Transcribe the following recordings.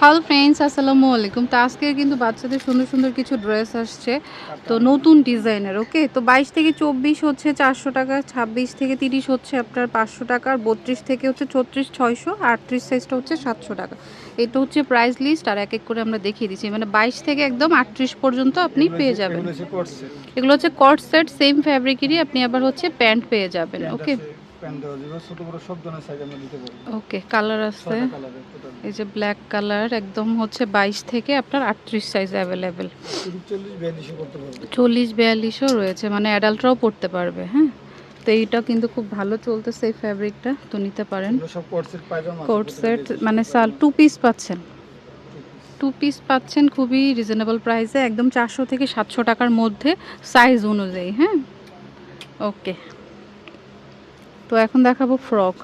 Hello friends আসসালামু আলাইকুম। তো আজকে কিন্তু বাচ্চাদের সুন্দর সুন্দর কিছু ড্রেস আসছে। তো নতুন ডিজাইনের ওকে তো বাইশ থেকে চব্বিশ হচ্ছে চারশো টাকা ছাব্বিশ থেকে তিরিশ হচ্ছে আপনার পাঁচশো টাকা আর বত্রিশ থেকে হচ্ছে ছত্রিশ ছয়শো আটত্রিশ সাইজটা হচ্ছে সাতশো টাকা। এটা হচ্ছে প্রাইস লিস্ট আর এক এক করে আমরা দেখিয়ে দিচ্ছি। মানে বাইশ থেকে একদম আটত্রিশ পর্যন্ত আপনি পেয়ে যাবেন। এগুলো হচ্ছে কোট সেট এগুলো হচ্ছে কট সেট সেম ফ্যাব্রিকেরই আপনি আবার হচ্ছে প্যান্ট পেয়ে যাবেন ওকে প্যান্ট দেওয়া যাবে ছোট বড় সব ধরনের সাইজ আমরা দিতে পারব। ওকে কালার আছে। এই যে ব্ল্যাক কালার একদম হচ্ছে বাইশ থেকে আপনার আটত্রিশ সাইজ করতে পারব। রয়েছে মানে অ্যাডাল্টরাও পড়তে পারবে হ্যাঁ? তো এইটা কিন্তু খুব ভালো চলতেছে এই ফ্যাব্রিকটা তো নিতে পারেন। কোট সেট মানে সাল টু পিস পাচ্ছেন। টু পিস পাচ্ছেন খুবই রিজনেবল প্রাইসে একদম চারশো থেকে সাতশো টাকার মধ্যে সাইজ অনুযায়ী হ্যাঁ? ওকে তো এখন দেখাবো ফ্রক।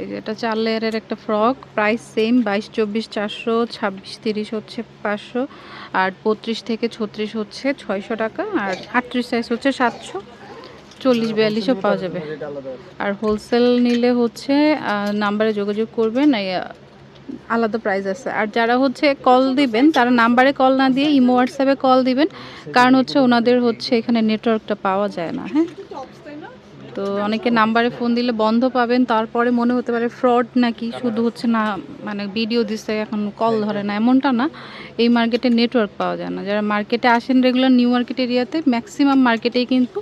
এই যে এটা চার লেয়ারের একটা ফ্রক, প্রাইস সেম বাইশ, চব্বিশ, চারশো, ছাব্বিশ, তিরিশ হচ্ছে পাঁচশো, আর বত্রিশ থেকে ছত্রিশ হচ্ছে ছয়শো টাকা, আর আটত্রিশ সাইজ হচ্ছে সাতশো, চল্লিশ, বিয়াল্লিশও পাওয়া যাবে। আর হোলসেল নিলে হচ্ছে নাম্বারে যোগাযোগ করবেন আলাদা প্রাইস আছে। আর যারা হচ্ছে কল দিবেন, তারা নাম্বারে কল না দিয়ে ইমো হোয়াটসঅ্যাপে কল দিবেন, কারণ হচ্ছে ওনাদের হচ্ছে এখানে নেটওয়ার্কটা পাওয়া যায় না হ্যাঁ? তো অনেকে নাম্বারে ফোন দিলে বন্ধ পাবেন তারপরে মনে হতে পারে ফ্রড নাকি শুধু হচ্ছে না মানে ভিডিও দিচ্ছে এখন কল ধরে না এমনটা না। এই মার্কেটে নেটওয়ার্ক পাওয়া যায় না। যারা মার্কেটে আসেন রেগুলার নিউ মার্কেট এরিয়াতে ম্যাক্সিমাম মার্কেটেই কিন্তু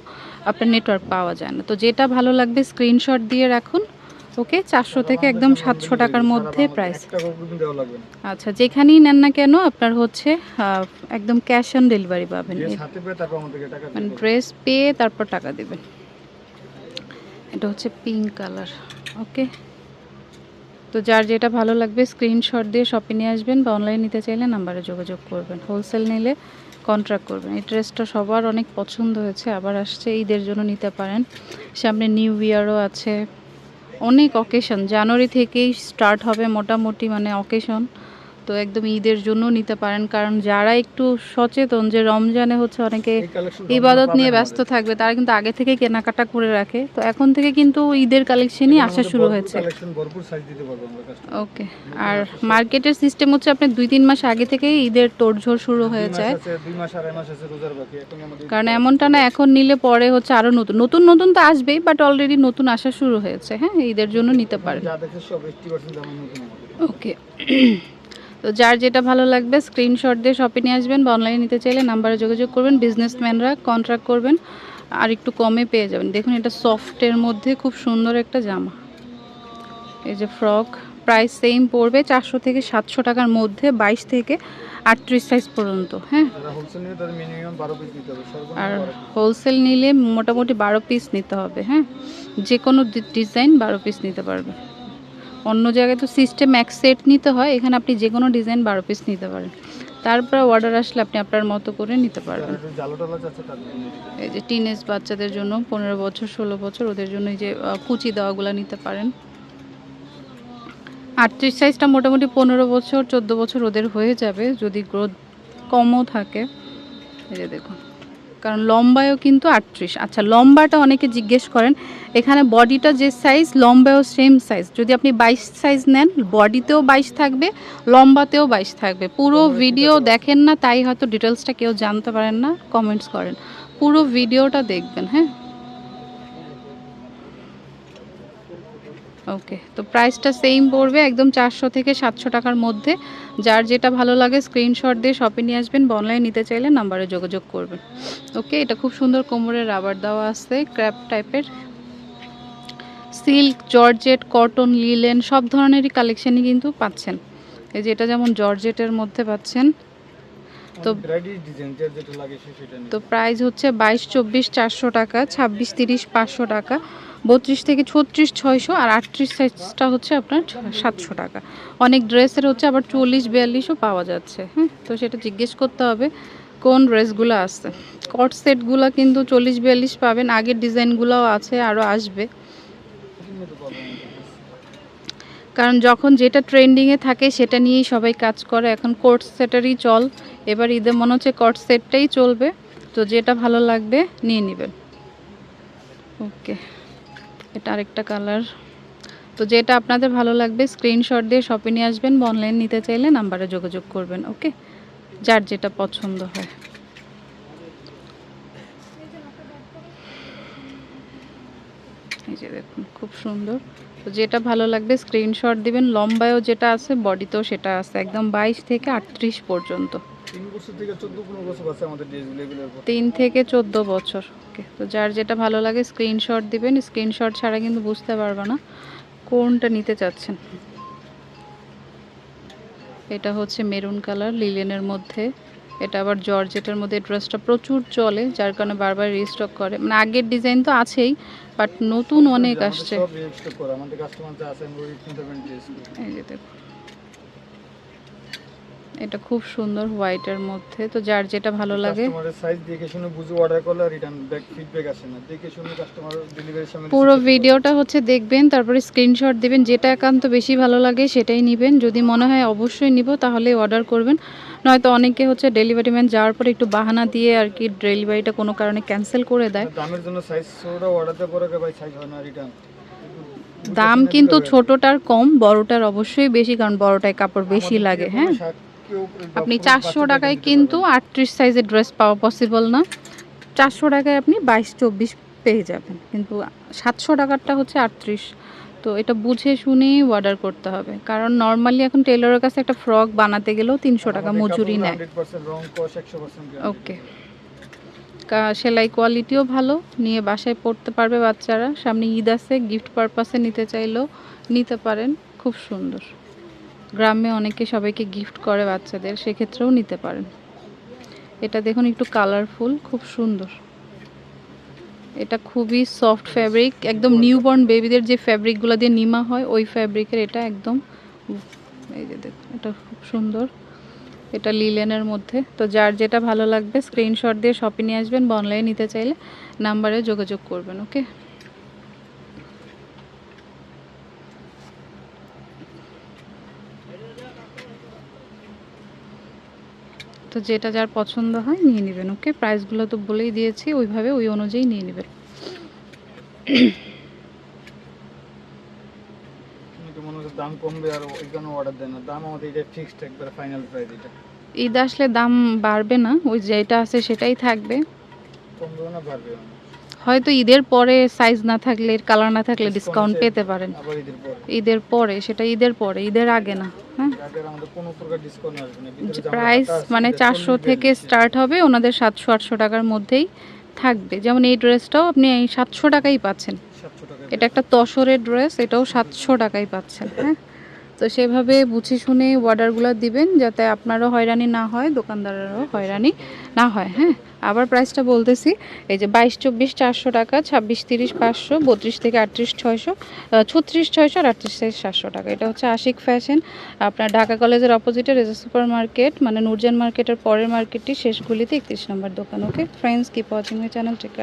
আপনার নেটওয়ার্ক পাওয়া যায় না। তো যেটা ভালো লাগবে স্ক্রিনশট দিয়ে রাখুন ওকে চারশো থেকে একদম সাতশো টাকার মধ্যে প্রাইস আচ্ছা যেখানেই নেন না কেন আপনার হচ্ছে একদম ক্যাশ অন ডেলিভারি পাবেন। মানে ড্রেস পেয়ে তারপর টাকা দেবেন। এটা হচ্ছে পিঙ্ক কালার ওকে তো যার যেটা ভালো লাগবে স্ক্রিনশট দিয়ে শপে নিয়ে আসবেন বা অনলাইন নিতে চাইলে নাম্বারে যোগাযোগ করবেন। হোলসেল নিলে কন্ট্রাক্ট করবেন। এই ড্রেসটা সবার অনেক পছন্দ হয়েছে, আবার আসছে, ঈদের জন্য নিতে পারেন। সামনে নিউ ইয়ারও আছে। অনেক অকেশন জানুয়ারি থেকেই স্টার্ট হবে মোটামুটি মানে অকেশন তো একদম ঈদের জন্য নিতে পারেন। কারণ যারা একটু সচেতন যে রমজানে হচ্ছে অনেকে ইবাদত নিয়ে ব্যস্ত থাকবে তারা কিন্তু আগে থেকে কেনাকাটা করে রাখে। তো এখন থেকে কিন্তু ঈদের কালেকশনই আসা শুরু হয়েছে। ওকে আর মার্কেটের সিস্টেম হচ্ছে আপনি দুই তিন মাস আগে থেকেই ঈদের তোড়ঝোড় শুরু হয়ে যায় কারণ এমনটা না এখন নিলে পরে হচ্ছে আরও নতুন। নতুন নতুন তো আসবেই বাট অলরেডি নতুন আসা শুরু হয়েছে। হ্যাঁ ঈদের জন্য নিতে পারেন। ওকে। তো যার যেটা ভালো লাগবে স্ক্রিনশট দিয়ে শপে নিয়ে আসবেন বা অনলাইনে নিতে চাইলে নাম্বারে যোগাযোগ করবেন বিজনেসম্যানরা কন্ট্রাক্ট করবেন আর একটু কমে পেয়ে যাবেন। দেখুন এটা সফটের মধ্যে খুব সুন্দর একটা জামা। এই যে ফ্রক প্রাইস সেম পড়বে চারশো থেকে সাতশো টাকার মধ্যে বাইশ থেকে আটত্রিশ সাইজ পর্যন্ত হ্যাঁ? আর। হোলসেল নিলে মোটামুটি বারো পিস নিতে হবে হ্যাঁ? যে কোনো ডিজাইন বারো পিস নিতে পারবে। অন্য জায়গায় তো সিস্টেম এক সেট নিতে হয়, এখানে আপনি যে কোনো ডিজাইন বারো পিস নিতে পারেন। তারপর অর্ডার আসলে আপনি আপনার মতো করে নিতে পারবেন। এই যে টিনেজ বাচ্চাদের জন্য পনেরো বছর, ষোলো বছর, ওদের জন্য এই যে কুচি দেওয়াগুলো নিতে পারেন। আটত্রিশ সাইজটা মোটামুটি পনেরো বছর, চোদ্দ বছর ওদের হয়ে যাবে, যদি গ্রোথ কমও থাকে। এই যে দেখুন। কারণ লম্বায়ও কিন্তু আটত্রিশ। আচ্ছা লম্বাটা অনেকে জিজ্ঞেস করেন এখানে বডিটা যে সাইজ লম্বায়ও সেম সাইজ যদি আপনি বাইশ সাইজ নেন বডিতেও বাইশ থাকবে লম্বাতেও বাইশ থাকবে। পুরো ভিডিও দেখেন? না তাই হয়তো ডিটেলসটা কেউ জানতে পারেন না কমেন্টস করেন। পুরো ভিডিওটা দেখবেন হ্যাঁ? ওকে তো প্রাইসটা সেম পড়বে একদম চারশো থেকে সাতশো টাকার মধ্যে। যার যেটা ভালো লাগে স্ক্রিনশট দিয়ে শপে নিয়ে আসবেন বা অনলাইন নিতে চাইলে নাম্বারে যোগাযোগ করবেন। ওকে এটা খুব সুন্দর কোমরের রাবার দেওয়া আছে ক্র্যাপ টাইপের সিল্ক জর্জেট কটন লিলেন সব ধরনেরই কালেকশনই কিন্তু পাচ্ছেন। এই যে এটা যেমন জর্জেটের মধ্যে পাচ্ছেন। তো-। তো প্রাইস হচ্ছে বাইশ চব্বিশ চারশো টাকা ছাব্বিশ তিরিশ পাঁচশো টাকা। বত্রিশ থেকে ছত্রিশ, ছয়শো আর আটত্রিশ সাইজটা হচ্ছে আপনার সাতশো টাকা। অনেক ড্রেসের হচ্ছে আবার চল্লিশ, বিয়াল্লিশও পাওয়া যাচ্ছে। হ্যাঁ তো সেটা জিজ্ঞেস করতে হবে, কোন ড্রেসগুলো আছে? কট সেটগুলো কিন্তু চল্লিশ, বিয়াল্লিশ পাবেন, আগের ডিজাইনগুলোও আছে আরও আসবে। কারণ যখন যেটা ট্রেন্ডিংয়ে থাকে, সেটা নিয়েই সবাই কাজ করে। এখন কোট সেটেরই চল। এবার ঈদে মনে হচ্ছে কট সেটটাই চলবে। তো যেটা ভালো লাগবে, নিয়ে নেবেন। ওকে এটা আরেকটা কালার তো যেটা আপনাদের ভালো লাগবে স্ক্রিনশট দিয়ে শপে নিয়ে আসবেন বা অনলাইন নিতে চাইলে নাম্বারে যোগাযোগ করবেন ওকে যার যেটা পছন্দ হয়। এই যে দেখুন, খুব সুন্দর। তো যেটা ভালো লাগবে স্ক্রিনশট দিবেন। লম্বায়ও যেটা আছে বডিতেও সেটা আছে, একদম বাইশ থেকে আটত্রিশ পর্যন্ত। তিন বছর থেকে চোদ্দ পনেরো বছর আছে আমাদের ড্রেসগুলো তিন থেকে চোদ্দ বছর ওকে। তো যার যেটা ভালো লাগে স্ক্রিনশট দিবেন স্ক্রিনশট ছাড়া কিন্তু বুঝতে পারবে না কোনটা নিতে চাচ্ছেন। এটা হচ্ছে মেরুন কালার লিলেনের মধ্যে। এটা আবার জর্জেটের মধ্যে ড্রেসটা প্রচুর চলে যার কারণে বারবার রিস্টক করে। মানে আগের ডিজাইন তো আছেই বাট নতুন অনেক আসছে। সব রেজিস্টার করা। এটা খুব সুন্দর হোয়াইটের মধ্যে। তো যার যেটা ভালো লাগে। সাইজ দেখে শুনে বুঝে অর্ডার করলে রিটার্ন ব্যাক ফিডব্যাক আসে না। দেখে শুনে কাস্টমার সময় পুরো ভিডিওটা হচ্ছে দেখবেন তারপরে স্ক্রিনশট দিবেন যেটা একান্ত বেশি ভালো লাগে সেটাই নেবেন। যদি মনে হয় অবশ্যই নিব তাহলে অর্ডার করবেন। নয়তো অনেকে হচ্ছে ডেলিভারি ম্যান যাওয়ার পরে একটু বাহানা দিয়ে আর কি ডেলিভারিটা কোনো কারণে ক্যান্সেল করে দেয়। দামের জন্য সাইজ দেওয়ার পরে ভাই সাইজ হয় না রিটার্ন দাম কিন্তু ছোটটার কম বড়টার অবশ্যই বেশি কারণ বড়টায় কাপড় বেশি লাগে হ্যাঁ? আপনি চারশো টাকায় কিন্তু আটত্রিশ সাইজের ড্রেস পাওয়া পসিবল না। চারশো টাকায় আপনি বাইশ চব্বিশ পেয়ে যাবেন। কিন্তু সাতশো টাকারটা হচ্ছে আটত্রিশ। তো এটা বুঝে শুনেই অর্ডার করতে হবে। কারণ নর্মালি এখন টেলরের কাছে একটা ফ্রক বানাতে গেলেও তিনশো টাকা মজুরি নেয়। ওকে সেলাই কোয়ালিটিও ভালো। নিয়ে বাসায় পড়তে পারবে বাচ্চারা। সামনে ঈদ আছে গিফট পারপাসে নিতে চাইলেও নিতে পারেন। খুব সুন্দর। গ্রামে অনেকে সবাইকে গিফট করে বাচ্চাদের, সেক্ষেত্রেও নিতে পারেন। এটা দেখুন, একটু কালারফুল খুব সুন্দর। এটা খুবই সফট ফ্যাব্রিক একদম নিউবর্ন বেবিদের যে ফ্যাব্রিকগুলো দিয়ে নিমা হয়, ওই ফ্যাব্রিকের এটা একদম এই যে দেখুন, এটা খুব সুন্দর। এটা লিলেনের মধ্যে। তো যার যেটা ভালো লাগবে স্ক্রিনশট দিয়ে শপে নিয়ে আসবেন বা অনলাইনে নিতে চাইলে নাম্বারে যোগাযোগ করবেন ওকে তো যেটা যার পছন্দ হয় নিয়ে নেবেন ওকে? প্রাইসগুলো তো বলেই দিয়েছি ওইভাবে ওই অনুযায়ী নিয়ে নেবেন। দাম কমবে আর অর্ডার দাম আমাদের এটা ফিক্সড একবার ফাইনাল প্রাইস এটা। ঈদ আসলে দাম বাড়বে না ওই যেটা আছে সেটাই থাকবে। না বাড়বে না। হয়তো ঈদের পরে সাইজ না থাকলে কালার না থাকলে ডিসকাউন্ট পেতে পারেন। ঈদের পরে। সেটা ঈদের পরে ঈদের আগে না হ্যাঁ? প্রাইস মানে চারশো থেকে স্টার্ট হবে ওনাদের সাতশো আটশো টাকার মধ্যেই থাকবে। যেমন এই ড্রেসটাও আপনি এই সাতশো টাকাই পাচ্ছেন। এটা একটা তসরের ড্রেস এটাও সাতশো টাকাই পাচ্ছেন হ্যাঁ? তো সেভাবে বুঝে শুনে অর্ডারগুলো দিবেন যাতে আপনারও হয়রানি না হয়, দোকানদারেরও হয়রানি না হয় হ্যাঁ? আবার প্রাইসটা বলতেছি, এই যে বাইশ, চব্বিশ, চারশো টাকা, ছাব্বিশ, তিরিশ, পাঁচশো, বত্রিশ থেকে আটত্রিশ, ছয়শো ছত্রিশ, ছয়শো আর আটত্রিশ থেকে সাতশো টাকা। এটা হচ্ছে আশিক ফ্যাশন। আপনার ঢাকা কলেজের অপোজিটে রেজা সুপার মার্কেট মানে নুরজান মার্কেটের পরের মার্কেটটি শেষগুলিতে একত্রিশ নম্বর দোকান। Okay friends keep watching my channel tech